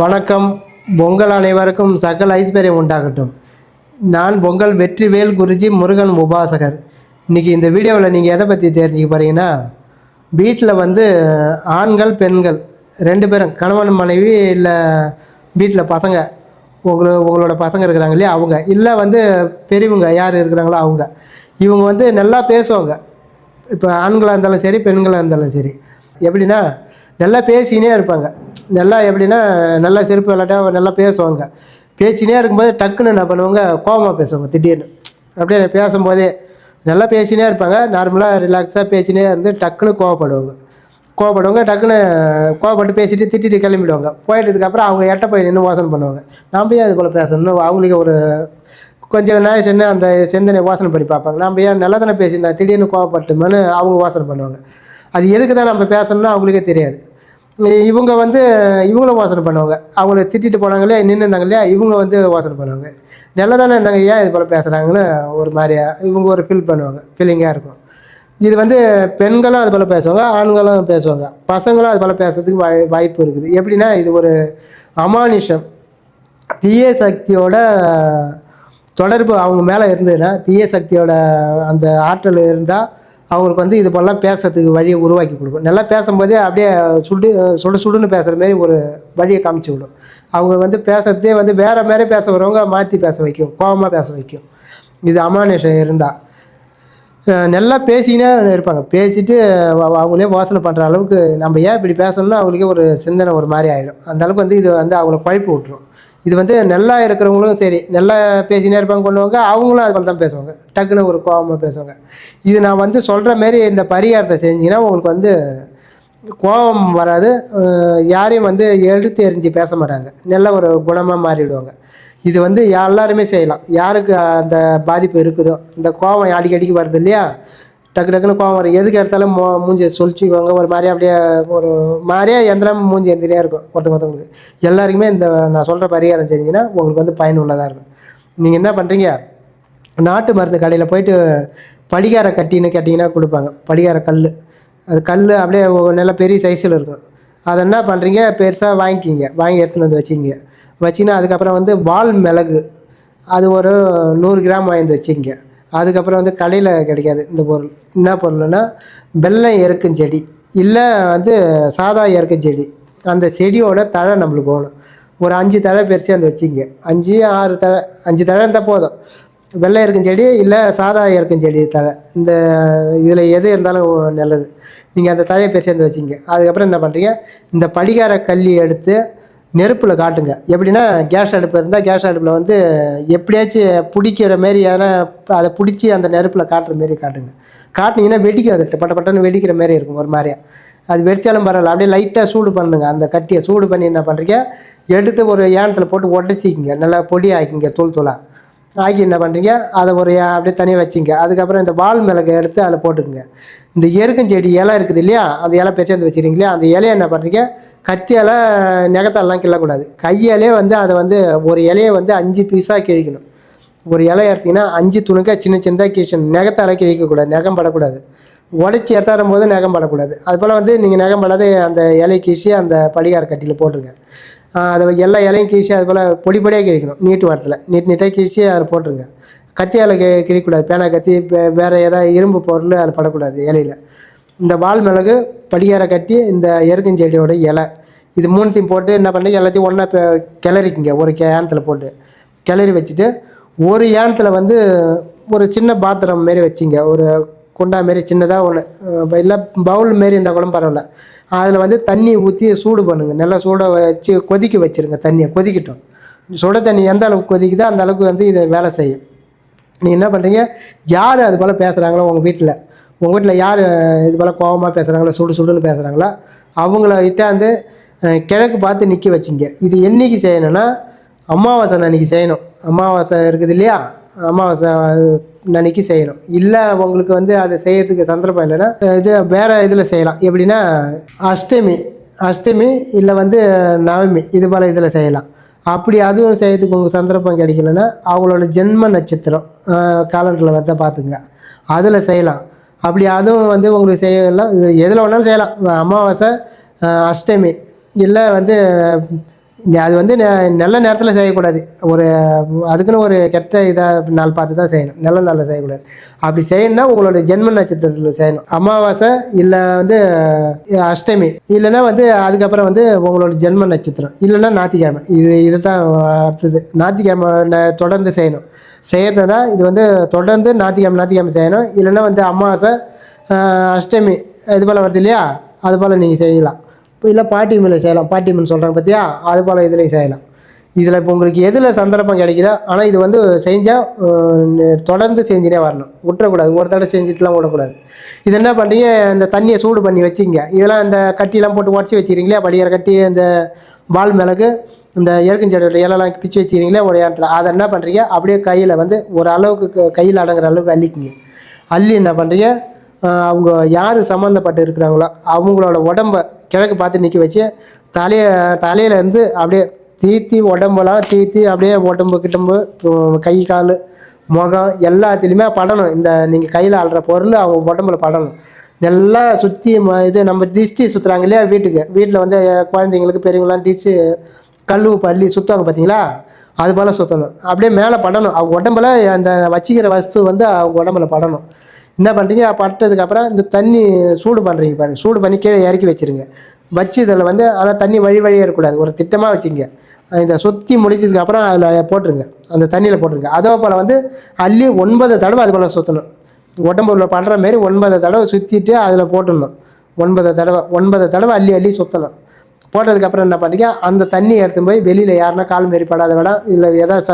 வணக்கம். பொங்கல் அனைவருக்கும் சகல் ஐஸ்வர்யம் உண்டாகட்டும். நான் பொங்கல் வெற்றிவேல் குருஜி முருகன் உபாசகர். இன்றைக்கி இந்த வீடியோவில் நீங்கள் எதை பற்றி தெரிஞ்சுக்க போகிறீங்கன்னா வீட்டில் வந்து ஆண்கள் பெண்கள் ரெண்டு பேரும் கணவன் மனைவி இல்லை வீட்டில் பசங்க உங்கள உங்களோட பசங்க இருக்கிறாங்க இல்லையா அவங்க. இல்லை வந்து பெரியவங்க யார் இருக்கிறாங்களோ அவங்க. இவங்க வந்து நல்லா பேசுவாங்க. இப்போ ஆண்களாக இருந்தாலும் சரி பெண்களாக இருந்தாலும் சரி. எப்படின்னா நல்லா பேசினே இருப்பாங்க. நல்லா எப்படின்னா நல்லா செருப்பு விளாட்டா நல்லா பேசுவாங்க. பேச்சினே இருக்கும்போது டக்குன்னு என்ன பண்ணுவாங்க கோவமாக பேசுவாங்க திடீர்னு. அப்படியே பேசும்போதே நல்லா பேசினே இருப்பாங்க. நார்மலாக ரிலாக்ஸாக பேசினே இருந்து டக்குன்னு கோவப்படுவாங்க. கோவப்படுவாங்க டக்குன்னு கோவப்பட்டு பேசிட்டு திட்டிட்டு கிளம்பிடுவாங்க. போயிட்டதுக்கப்புறம் அவங்க எட்ட போய் நின்று வாசனை பண்ணுவாங்க. நாம் ஏன் அதுக்குள்ளே பேசணும் அவங்களுக்கு ஒரு கொஞ்சம் நேரம் சென்று அந்த சிந்தனை வாசனை பண்ணி பார்ப்பாங்க. நம்ம ஏன் நல்லா தானே பேசியிருந்தா திடீர்னு கோவப்பட்டுமான்னு அவங்க வாசனை பண்ணுவாங்க. அது எதுக்கு தான் நம்ம பேசணும்னு அவங்களுக்கே தெரியாது. இவங்க வந்து இவங்களும் வாசனை பண்ணுவாங்க. அவங்கள திட்டிட்டு போனாங்களே நின்று இருந்தாங்க இல்லையா இவங்க வந்து வாசனை பண்ணுவாங்க. நல்லா தானே இருந்தாங்க ஏன் இது போல் பேசுகிறாங்கன்னு ஒரு மாதிரியா இவங்க ஒரு ஃபீல் பண்ணுவாங்க ஃபீலிங்காக இருக்கும். இது வந்து பெண்களும் அது போல் பேசுவாங்க ஆண்களும் பேசுவாங்க. பசங்களும் அது போல் பேசுறதுக்கு வாய் வாய்ப்பு இருக்குது. எப்படின்னா இது ஒரு அமானுஷம். தீய சக்தியோட தொடர்பு அவங்க மேலே இருந்ததுன்னா தீய சக்தியோட அந்த ஆற்றல் இருந்தால் அவங்களுக்கு வந்து இது போலலாம் பேசுறதுக்கு வழியை உருவாக்கி கொடுக்கும். நல்லா பேசும்போதே அப்படியே சுடு சுடு சுடுன்னு பேசுகிற மாதிரி ஒரு வழியை காமிச்சு விடும். அவங்க வந்து பேசுறதே வந்து வேறு மாதிரி பேச வரவங்க மாற்றி பேச வைக்கும் கோபமாக பேச வைக்கும். இது அமானுஷம் இருந்தால் நல்லா பேசினே இருப்பாங்க. பேசிட்டு அவங்களே வாசனை பண்ணுற அளவுக்கு நம்ம ஏன் இப்படி பேசணும்னா அவங்களுக்கே ஒரு சிந்தனை ஒரு மாதிரி ஆகிடும் அந்த அளவுக்கு வந்து இது வந்து அவங்கள குழப்பி விட்ரும் இது வந்து நல்லா இருக்கிறவங்களும் சரி நல்லா பேசினே இருப்பாங்க பண்ணுவாங்க அவங்களும் அது தான் பேசுவாங்க. டக்குன்னு ஒரு கோபமாக பேசுவாங்க. இது நான் வந்து சொல்கிற மாரி இந்த பரிகாரத்தை செஞ்சிங்கன்னா உங்களுக்கு வந்து கோபம் வராது. யாரையும் வந்து எடுத்து எறிஞ்சு பேச மாட்டாங்க. நல்ல ஒரு குணமாக மாறிடுவாங்க. இது வந்து எல்லாருமே செய்யலாம். யாருக்கு அந்த பாதிப்பு இருக்குதோ இந்த கோபம் அடிக்கடிக்கு வருது இல்லையா டக்கு டக்குன்னு கோவம் வரும். எதுக்கு எடுத்தாலும் மூ மூஞ்சி சொல்லிச்சுக்குவாங்க ஒரு மாதிரியா அப்படியே ஒரு மாதிரியா எந்திரம் மூஞ்சி எந்திரியாக இருக்கும். ஒருத்தங்க ஒருத்தவங்களுக்கு எல்லாருக்குமே இந்த நான் சொல்கிற பரிகாரம் செஞ்சீங்கன்னா உங்களுக்கு வந்து பயனுள்ளதாக இருக்கும். நீங்கள் என்ன பண்ணுறீங்க நாட்டு மருந்து கடையில் போயிட்டு படிகார கட்டின்னு கேட்டிங்கன்னா கொடுப்பாங்க. படிகார கல் அது கல் அப்படியே நல்லா நல்ல பெரிய சைஸில் இருக்கும். அதை என்ன பண்ணுறீங்க பெருசாக வாங்கிக்கிங்க. வாங்கி எடுத்துன்னு வந்து வச்சுக்கிங்க. வச்சிங்கன்னா அதுக்கப்புறம் வந்து வால் மிளகு. அது ஒரு நூறு கிராம் வாங்கி வந்து அதுக்கப்புறம் வந்து கடையில் கிடைக்காது. இந்த பொருள். என்ன பொருள்னா வெள்ளம் எருக்கும் செடி. இல்லை வந்து சாதா எருக்கும் செடி. அந்த செடியோட தழை நம்மளுக்கு வேணும். ஒரு அஞ்சு தழை பெருசு அந்த வச்சுங்க அஞ்சு ஆறு தழை அஞ்சு தழை இருந்தால் போதும். வெள்ளை இருக்கும் செடி இல்லை சாதா இருக்கும் செடி தழை. இந்த இதில் எது இருந்தாலும் நல்லது. நீங்கள் அந்த தழையை பெருசு அந்த வச்சிங்க அதுக்கப்புறம் என்ன பண்ணுறீங்க இந்த படிகார கல்லி எடுத்து நெருப்பில் காட்டுங்க. எப்படின்னா கேஸ் அடுப்பு இருந்தால் கேஸ் அடுப்பில் வந்து எப்படியாச்சும் பிடிக்கிற மாரி எதனா அதை பிடிச்சி அந்த நெருப்பில் காட்டுற மாரி காட்டுங்க. காட்டினீங்கன்னா வெடிக்கும் அது. பட்ட பட்டன்னு வெடிக்கிற மாரி இருக்கும் ஒரு மாதிரியா அது வெடிச்சாலும் பரவாயில்ல. அப்படியே லைட்டாக சூடு பண்ணுங்க. அந்த கட்டியை சூடு பண்ணி என்ன பண்ணுறீங்க எடுத்து ஒரு ஏனத்தில் போட்டு உடச்சிக்கிங்க. நல்லா பொடி ஆக்கிங்க தூள் தூளாக ஆக்கி என்ன பண்ணுறீங்க அதை ஒரு அப்படியே தனியாக வச்சிங்க. அதுக்கப்புறம் இந்த வால் மிளகை எடுத்து அதில் போட்டுக்குங்க. இந்த எருக்கஞ்செடி இலை இருக்குது இல்லையா? அந்த இலை பெருசாந்து வச்சுருங்க இல்லையா அந்த இலையை என்ன பண்ணுறீங்க கத்தியால் நெகத்தாலெலாம் கிள்ளக்கூடாது. கையாலே வந்து அதை வந்து ஒரு இலையை வந்து அஞ்சு பீஸாக கிழிக்கணும். ஒரு இலை எடுத்திங்கன்னா அஞ்சு துணுக்காக சின்ன சின்னதாக கிழிச்சணும் நெகத்தால கிழிக்கக்கூடாது. நகம் படக்கூடாது. உடச்சி எடுத்தாரும் போது நகம் படக்கூடாது. அது போல் வந்து நீங்கள் நகம் படாத அந்த இலையை கீசி அந்த படிகார கட்டியில் போட்டுருங்க. அதை எல்லா இலையும் கீழ்ச்சி அது போல் பொடி பொடியாக கிழிக்கணும் நீட்டு வாரத்தில். நீட் நீட்டாக கீழ்ச்சி அதில் போட்டுருங்க. கத்தியால் கி கிழிக்கக்கூடாது பேனா கத்தி வே- வேறு ஏதாவது இரும்பு பொருள் அதில் படக்கூடாது இலையில. இந்த வால் மிளகு படிகாரை கட்டி இந்த எருக்கஞ்செடியோட இலை. இது மூணுத்தையும் போட்டு என்ன பண்ணுறீங்க எல்லாத்தையும் ஒன்றா கிளறிக்குங்க. ஒரு ஏனத்தில் போட்டு. கிளறி வச்சுட்டு ஒரு ஏனத்தில் வந்து ஒரு சின்ன பாத்திரம் மாரி வச்சிங்க. ஒரு குண்டா மாரி சின்னதாக ஒன்று இல்லை பவுல் மாரி இருந்தால் கூட பரவாயில்ல. அதில் வந்து தண்ணி ஊற்றி சூடு பண்ணுங்கள் நல்லா சூடாக வச்சு கொதிக்க வச்சிருங்க தண்ணியை கொதிக்கட்டும். சுட தண்ணி எந்த அளவுக்கு கொதிக்குதோ அந்த அளவுக்கு வந்து இதை வேலை செய்யும். நீங்கள் என்ன பண்ணுறீங்க யார் அது போல் பேசுகிறாங்களோ உங்கள் வீட்டில் உங்கள் வீட்டில் யார் இது போல் கோபமாக பேசுகிறாங்களோ சுடு சுடுன்னு பேசுகிறாங்களோ அவங்கள இட்டாந்து கிழக்கு பார்த்து நிற்க வச்சிங்க. இது என்னைக்கு செய்யணும்னா அமாவாசை அன்றைக்கி செய்யணும். அமாவாசை இருக்குது இல்லையா? அமாவாசை அன்னைக்கு செய்யணும். இல்லை உங்களுக்கு வந்து அதை செய்யறதுக்கு சந்தர்ப்பம் இல்லைன்னா இது வேறு இதில் செய்யலாம். எப்படின்னா அஷ்டமி அஷ்டமி இல்லை வந்து நவமி இது போல் இதில் செய்யலாம். அப்படி அதுவும் செய்யறதுக்கு உங்களுக்கு சந்தர்ப்பம் கிடைக்கலன்னா அவங்களோட ஜென்ம நட்சத்திரம் காலண்டரில் வந்து பார்த்துங்க. அதில் செய்யலாம். அப்படி அதுவும் வந்து உங்களுக்கு செய்யலாம். இது எதில் வேணாலும் செய்யலாம். அமாவாசை அஷ்டமி இல்லை வந்து அது வந்து நல்ல நேரத்தில் செய்யக்கூடாது. ஒரு அதுக்குன்னு ஒரு கெட்ட இதாக நாள் பார்த்து தான் செய்யணும். நல்ல நாளில் செய்யக்கூடாது. அப்படி செய்யணும்னா உங்களோட ஜென்ம நட்சத்திரத்தில் செய்யணும். அமாவாசை இல்லை வந்து அஷ்டமி. இல்லைன்னா வந்து அதுக்கப்புறம் வந்து உங்களோட ஜென்ம நட்சத்திரம். இல்லைன்னா ஞாத்திக்கிழமை இது இதை தான் அடுத்தது. ஞாத்திக்கிழமை ந- தொடர்ந்து செய்யணும். செய்கிறது தான் இது வந்து தொடர்ந்து ஞாயிற்றுக்கிழமை ஞாத்திக்கிழமை செய்யணும். இல்லைன்னா வந்து அமாவாசை அஷ்டமி இது போல் வருது இல்லையா? அது போல் நீங்கள் செய்யலாம். இல்லை பாட்டி மேலே செய்யலாம். பாட்டி மீன் சொல்கிறாங்க பார்த்தியா அது போல் இதுலேயும் செய்யலாம். இதில் இப்போ உங்களுக்கு எதில் சந்தர்ப்பம் கிடைக்குதோ ஆனால் இது வந்து செஞ்சால் தொடர்ந்து செஞ்சுனே வரணும். விட்டுறக்கூடாது. ஒரு தடவை செஞ்சுட்டுலாம் விடக்கூடாது. இது என்ன பண்ணுறீங்க இந்த தண்ணியை சூடு பண்ணி வச்சுங்க. இதெல்லாம் இந்த கட்டிலாம் போட்டு உடச்சி வச்சுக்கிறீங்களே படியார கட்டி இந்த பால் மிளகு இந்த எருக்கஞ்செடியோட இலெல்லாம் பிச்சு வச்சுக்கிறீங்களே ஒரு இடத்துல. அதை என்ன பண்ணுறீங்க அப்படியே கையில் வந்து ஒரு அளவுக்கு கையில் அடங்குற அளவுக்கு அள்ளிக்குங்க. அள்ளி என்ன பண்ணுறீங்க அவங்க யார் சம்மந்தப்பட்டு இருக்கிறாங்களோ அவங்களோட உடம்ப கிழக்கு பார்த்து நிற்க வச்சு தலையை தலையிலேருந்து அப்படியே தீத்தி உடம்பெல்லாம் தீத்தி அப்படியே உடம்பு கிட்டம்பு கை கால் முகம் எல்லாத்துலேயுமே படணும். இந்த நீங்கள் கையில் ஆள்ற பொருள் அவங்க உடம்புல படணும். நல்லா சுற்றி இது நம்ம திஷ்டி சுற்றுறாங்க இல்லையா வீட்டுக்கு. வீட்டில் வந்து குழந்தைங்களுக்கு பெரியவங்களாம் டீச்சு கல் பள்ளி சுற்றுவாங்க பார்த்தீங்களா அது போல் சுற்றணும் அப்படியே மேலே படணும். அவங்க உடம்புல அந்த வச்சிக்கிற வஸ்து வந்து அவங்க உடம்புல படணும். என்ன பண்ணுறீங்க பட்டதுக்கப்புறம் இந்த தண்ணி சூடு பண்ணுறீங்க பாருங்கள் சூடு பண்ணி கீழே இறக்கி வச்சிருங்க. வச்சு இதில் வந்து ஆனால் தண்ணி வழி வழியே இருக்கக்கூடாது. ஒரு திட்டமாக வச்சுங்க. இதை சுற்றி முடிச்சதுக்கப்புறம் அதில் போட்டுருங்க. அந்த தண்ணியில் போட்டுருங்க. அதே போல் வந்து அள்ளி ஒன்பது தடவை அது போல் சுற்றணும் உடம்பு உள்ள பண்ணுற மாரி ஒன்பது தடவை சுற்றிட்டு அதில் போட்டுடணும். ஒன்பது தடவை ஒன்பது தடவை அள்ளி அள்ளி சுற்றணும் போட்டதுக்கப்புறம் என்ன பண்ணுறீங்க அந்த தண்ணியை எடுத்து போய் வெளியில் யாருன்னா கால் மாரி படாத வேடம் இல்லை எதாவது ச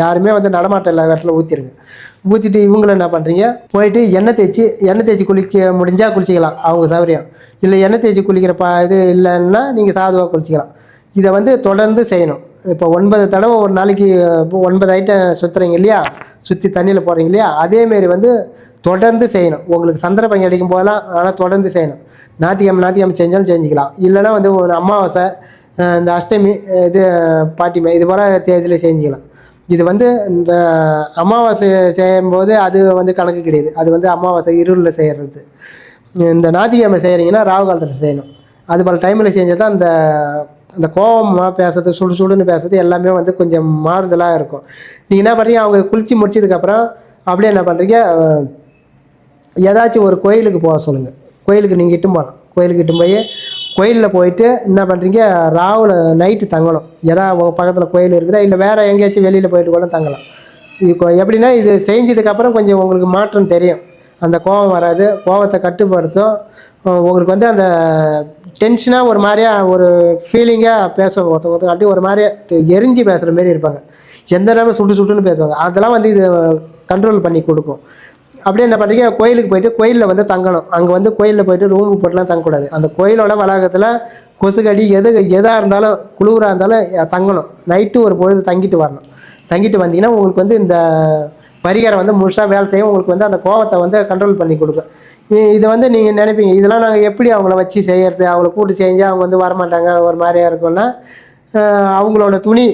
யாருமே வந்து நடமாட்டம் இல்லாத இடத்துல ஊற்றிருங்க ஊற்றிட்டு இவங்களை என்ன பண்ணுறீங்க போயிட்டு எண்ணெய் தேய்ச்சி எண்ணெய் தேய்ச்சி குளிக்க முடிஞ்சால் குளிச்சிக்கலாம் அவங்க சௌகரியம். இல்லை எண்ணெய் தேய்ச்சி குளிக்கிற ப இது இல்லைன்னா நீங்கள் சாதுவாக குளிச்சிக்கலாம். இதை வந்து தொடர்ந்து செய்யணும். இப்போ ஒன்பது தடவை ஒரு நாளைக்கு இப்போ ஒன்பது ஐட்டம் சுற்றுறீங்க இல்லையா? சுற்றி தண்ணியில் போகிறீங்க இல்லையா? அதேமாரி வந்து தொடர்ந்து செய்யணும். உங்களுக்கு சந்தர்ப்பம் கிடைக்கும் போதெல்லாம் ஆனால் தொடர்ந்து செய்யணும். ஞாயிற்றுக்கிழமை ஞாயிற்றுக்கிழமை செஞ்சாலும் செஞ்சுக்கலாம். இல்லைன்னா வந்து ஒரு அமாவாசை இந்த அஷ்டமி இது பாட்டிமை இது போல் தேதியில் செஞ்சுக்கலாம். இது வந்து இந்த அமாவாசை செய்யும்போது அது வந்து கணக்கு கிடையாது. அது வந்து அமாவாசை இருளில் செய்கிறது இந்த ஞாயிற்றுக்கிழமை செய்கிறீங்கன்னா ராகு காலத்தில் செய்யணும். அது பல டைமில் செஞ்சால் தான் அந்த அந்த கோபமாக பேசுறது சுடு சுடுன்னு பேசுறது எல்லாமே வந்து கொஞ்சம் மாறுதலாக இருக்கும். நீங்கள் என்ன பண்ணுறீங்க அவங்க குளித்து முடிச்சதுக்கப்புறம் அப்படியே என்ன பண்ணுறீங்க ஏதாச்சும் ஒரு கோயிலுக்கு போக சொல்லுங்கள் கோயிலுக்கு நீங்கள் இட்டும் போகலாம் கோயிலுக்கு இட்டும் போய் கோயிலில் போயிட்டு என்ன பண்ணுறீங்க ராவில் நைட்டு தங்கணும். எதா உங்கள் பக்கத்தில் கோயில் இருக்குதா? இல்லை வேறு எங்கேயாச்சும் வெளியில் போயிட்டு கூட தங்கலாம். இது எப்படின்னா இது செஞ்சதுக்கப்புறம் கொஞ்சம் உங்களுக்கு மாற்றம் தெரியும். அந்த கோபம் வராது. கோபத்தை கட்டுப்படுத்தும். உங்களுக்கு வந்து அந்த டென்ஷனாக ஒரு மாதிரியா ஒரு ஃபீலிங்காக பேசுவாங்க ஒருத்தவங்க ஒருத்தவங்க அப்படியே ஒரு மாதிரியா எரிஞ்சு பேசுகிற மாரி இருப்பாங்க. எந்த நேரமும் சுட்டு சுட்டுன்னு பேசுவாங்க. அதெல்லாம் வந்து இது கண்ட்ரோல் பண்ணி கொடுக்கும். அப்படியே என்ன பண்ணுறீங்க கோயிலுக்கு போயிட்டு கோயிலில் வந்து தங்கணும். அங்கே வந்து கோயிலில் போயிட்டு ரூம் போட்டுலாம் தங்கக்கூடாது. அந்த கோயிலோட வளாகத்தில் கொசுக்கடி எது எதாக இருந்தாலும் குளிராக இருந்தாலும் தங்கணும். நைட்டு ஒரு பொழுது தங்கிட்டு வரணும். தங்கிட்டு வந்தீங்கன்னா உங்களுக்கு வந்து இந்த பரிகாரம் வந்து முழுசாக வேலை செய்யும் உங்களுக்கு வந்து அந்த கோவத்தை வந்து கண்ட்ரோல் பண்ணி கொடுக்கும். இதை வந்து நீங்கள் நினைப்பீங்க இதெல்லாம் நாங்கள் எப்படி அவங்கள வச்சு செய்கிறது அவங்கள கூட்டு செஞ்சால் அவங்க வந்து வரமாட்டாங்க ஒரு மாதிரியாக இருக்கும்னா அவங்களோட துணி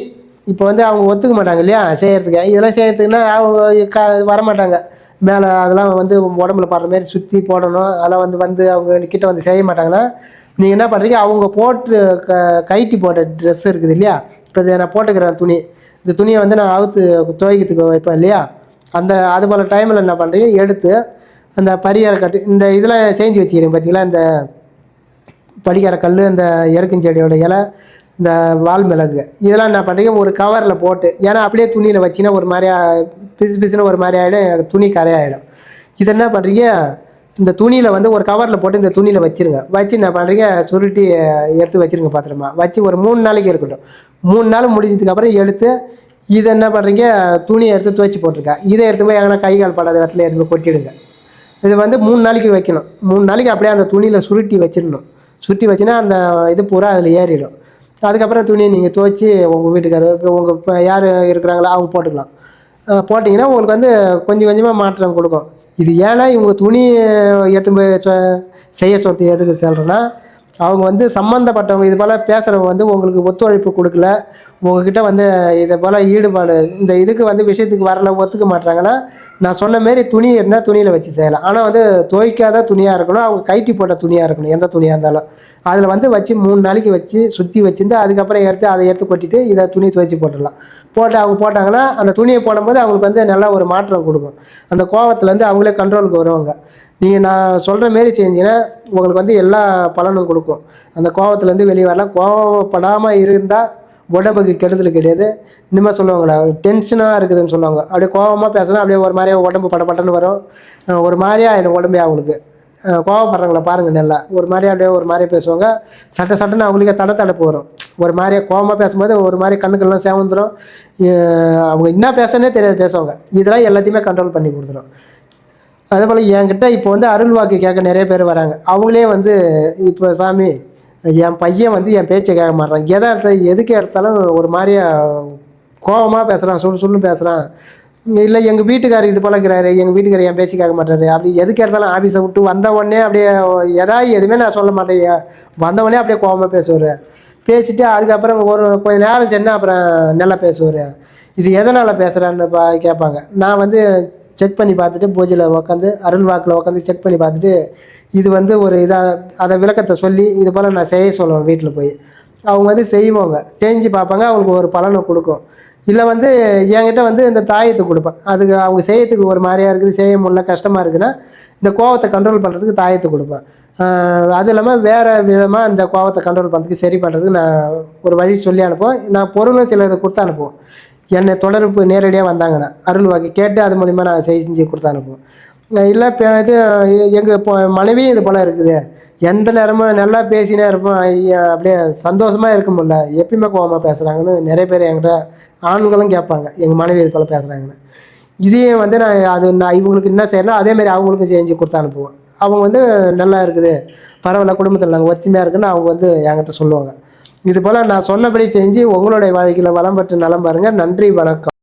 இப்போ வந்து அவங்க ஒத்துக்க மாட்டாங்க இல்லையா செய்கிறதுக்கு இதெல்லாம் செய்கிறதுக்குன்னா அவங்க க வரமாட்டாங்க. மேலே அதெல்லாம் வந்து உடம்புல படுற மாதிரி சுற்றி போடணும். அதெல்லாம் வந்து வந்து அவங்க கிட்ட வந்து செய்ய மாட்டாங்கன்னா நீங்கள் என்ன பண்ணுறீங்க அவங்க போட்டு க கைட்டி போட்ட ட்ரெஸ் இருக்குது இல்லையா? இப்போ இதை நான் போட்டுக்கிறேன் துணி. இந்த துணியை வந்து நான் அவுத்து துவைக்கிறதுக்கு வைப்பேன் இல்லையா? அந்த அது போல் டைமில் என்ன பண்ணுறீங்க எடுத்து அந்த பரிகார கட்டு இந்த இதெல்லாம் செஞ்சு வச்சுக்கிறேன் பார்த்தீங்களா இந்த படிக்கார கல் இந்த எருக்கஞ்செடியோட இலை இந்த வால் மிளகு. இதெல்லாம் என்ன பண்ணுறீங்க ஒரு கவரில் போட்டு ஏன்னா அப்படியே துணியில் வச்சிங்கன்னா ஒரு மாதிரியா பிசு பிசுன்னு ஒரு மாதிரி ஆகிடும் துணி கரையாயிடும். இது என்ன பண்ணுறீங்க இந்த துணியில் வந்து ஒரு கவரில் போட்டு இந்த துணியில் வச்சுருங்க. வச்சு என்ன பண்ணுறீங்க சுருட்டி எடுத்து வச்சிருங்க பாத்திரமா. வச்சு ஒரு மூணு நாளைக்கு இருக்கட்டும். மூணு நாள் முடிஞ்சதுக்கப்புறம் எடுத்து இதை என்ன பண்ணுறீங்க துணியை எடுத்து துவைச்சி போட்டிருக்கேன் இதை எடுத்து போய் எங்கன்னா கை கால் படாத இடத்துல எடுத்து கொட்டிடுங்க. இது வந்து மூணு நாளைக்கு வைக்கணும். மூணு நாளைக்கு அப்படியே அந்த துணியில் சுருட்டி வச்சிடணும். சுருட்டி வச்சுன்னா அந்த இது பூரா அதில் ஏறிடும். அதுக்கப்புறம் துணியை நீங்கள் துவைச்சி உங்கள் வீட்டுக்காரர் இப்போ உங்கள் இப்போ யார் இருக்கிறாங்களோ அவங்க போட்டுக்கலாம். போட்டிங்கன்னா உங்களுக்கு வந்து கொஞ்சம் கொஞ்சமாக மாற்றம் கொடுக்கும். இது ஏன்னா இவங்க துணி எடுத்து போய் செய்ய சொல்றது எதுக்கு சொல்கிறேன்னா அவங்க வந்து சம்மந்தப்பட்டவங்க இது போல் பேசுகிறவங்க வந்து உங்களுக்கு ஒத்துழைப்பு கொடுக்கல. உங்ககிட்ட வந்து இதை போல் ஈடுபாடு இந்த இதுக்கு வந்து விஷயத்துக்கு வரல ஒத்துக்க மாட்டாங்கன்னா நான் சொன்ன மாரி துணி இருந்தால் துணியில் வச்சு செய்யலாம். ஆனால் வந்து துவைக்காத துணியாக இருக்கணும் அவங்க கைட்டி போட்ட துணியாக இருக்கணும் எந்த துணியாக இருந்தாலும். அதில் வந்து வச்சு மூணு நாளைக்கு வச்சு சுற்றி வச்சுருந்து அதுக்கப்புறம் எடுத்து அதை எடுத்து கொட்டிட்டு இதை துணி துவைச்சி போட்டுடலாம். போட்டு அவங்க போட்டாங்கன்னா அந்த துணியை போடும்போது அவங்களுக்கு வந்து நல்லா ஒரு மாற்றம் கொடுக்கும். அந்த கோவத்துலேருந்து அவங்களே கண்ட்ரோலுக்கு வருவாங்க. நீங்கள் நான் சொல்கிற மாரி செஞ்சீங்கன்னா உங்களுக்கு வந்து எல்லா பலனும் கொடுக்கும். அந்த கோவத்துலேருந்து வெளியே வரலாம். கோவப்படாமல் இருந்தால் உடம்புக்கு கெடுதல் கிடையாது. இனிமேல் சொல்லுவாங்களா டென்ஷனாக இருக்குதுன்னு சொல்லுவாங்க. அப்படியே கோவமாக பேசினா அப்படியே ஒரு மாதிரியாக உடம்பு படபடன்னு வரும். ஒரு மாதிரியாக ஆகிடும் உடம்பே அவங்களுக்கு. அஹ் கோவப்படுறவங்கள பாருங்கள் நல்லா. ஒரு மாதிரியா அப்படியே ஒரு மாதிரியாக பேசுவாங்க. சட்ட சட்டன்னு அவங்களுக்கே தட தடப்பு வரும். ஒரு மாதிரியா கோவமாக பேசும்போது ஒரு மாதிரி கண்ணுக்கெல்லாம் சேவந்துடும் அவங்க என்ன பேசுனே தெரியாது பேசுவாங்க. இதெல்லாம் எல்லாத்தையுமே கண்ட்ரோல் பண்ணி கொடுத்துரும். அதே போல் என்கிட்ட இப்போ வந்து அருள் வாக்கு கேட்க நிறைய பேர் வராங்க. அவங்களே வந்து இப்போ சாமி என் பையன் வந்து என் பேச்சை கேட்க மாட்டேறான் எதை எடுத்த எதுக்கு எடுத்தாலும் ஒரு மாதிரியா கோபமாக பேசுகிறான் சுடு சுடுன்னு பேசுகிறான் இல்லை எங்கள் வீட்டுக்காரர் இது பழகிறாரு எங்கள் வீட்டுக்காரர் என் பேச்சு கேட்க மாட்டாரு அப்படி எதுக்கு எடுத்தாலும் ஆஃபீஸை விட்டு வந்த உடனே அப்படியே எதாவது எதுவுமே நான் சொல்ல மாட்டேன். வந்த உடனே அப்படியே கோபமாக பேசுவார். பேசிட்டு அதுக்கப்புறம் ஒரு கொஞ்ச நேரம் சென்னா அப்புறம் நல்லா பேசுவார். இது எதனால் பேசுகிறான்னு பா கேட்பாங்க. நான் வந்து செக் பண்ணி பார்த்துட்டு பூஜையில் உட்காந்து அருள் வாக்கில் உட்காந்து செக் பண்ணி பார்த்துட்டு இது வந்து ஒரு இதாக அதை விளக்கத்தை சொல்லி இது போல் நான் செய்ய சொல்லுவேன் வீட்டில் போய். அவங்க வந்து செய்வாங்க. செஞ்சு பார்ப்பாங்க அவங்களுக்கு ஒரு பலனை கொடுக்கும். இல்லை வந்து என்கிட்ட வந்து இந்த தாயத்தை கொடுப்பேன். அதுக்கு அவங்க செய்யறதுக்கு ஒரு மாதிரியாக இருக்குது செய்ய முடியல கஷ்டமாக இருக்குன்னா இந்த கோவத்தை கண்ட்ரோல் பண்ணுறதுக்கு தாயத்தை கொடுப்பேன். அது இல்லாமல் வேறு விதமாக அந்த கோவத்தை கண்ட்ரோல் பண்ணுறதுக்கு சரி பண்ணுறதுக்கு நான் ஒரு வழி சொல்லி அனுப்புவேன். நான் பொருளும் சில இதை கொடுத்து அனுப்புவோம் என்னை தொடர்பு நேரடியாக வந்தாங்கன்னா அருள் வாக்கி கேட்டு அது மூலிமா நான் செஞ்சு கொடுத்து அனுப்புவேன் இல்லை இப்போ இது எங்கள் இப்போ மனைவியும் இது போல் இருக்குது. எந்த நேரமும் நல்லா பேசினே இருப்போம். அப்படியே சந்தோஷமாக இருக்க முடியல எப்பயுமே கோவமாக பேசுகிறாங்கன்னு நிறைய பேர் என்கிட்ட ஆண்களும் கேட்பாங்க. எங்கள் மனைவி இது போல் பேசுகிறாங்கன்னு இதையும் வந்து நான் அது நான் இவங்களுக்கு என்ன செய்யணும் அதேமாரி அவங்களுக்கும் செஞ்சு கொடுத்து அனுப்புவேன் அவங்க வந்து நல்லா இருக்குது. பரவாயில்ல குடும்பத்தில் நாங்கள் ஒத்துமையாக இருக்குன்னு அவங்க வந்து என்கிட்ட சொல்லுவாங்க. இது போல் நான் சொன்னபடி செஞ்சு உங்களுடைய வாழ்க்கையில் வளம் பெற்று நலம் பாருங்கள் நன்றி வணக்கம்.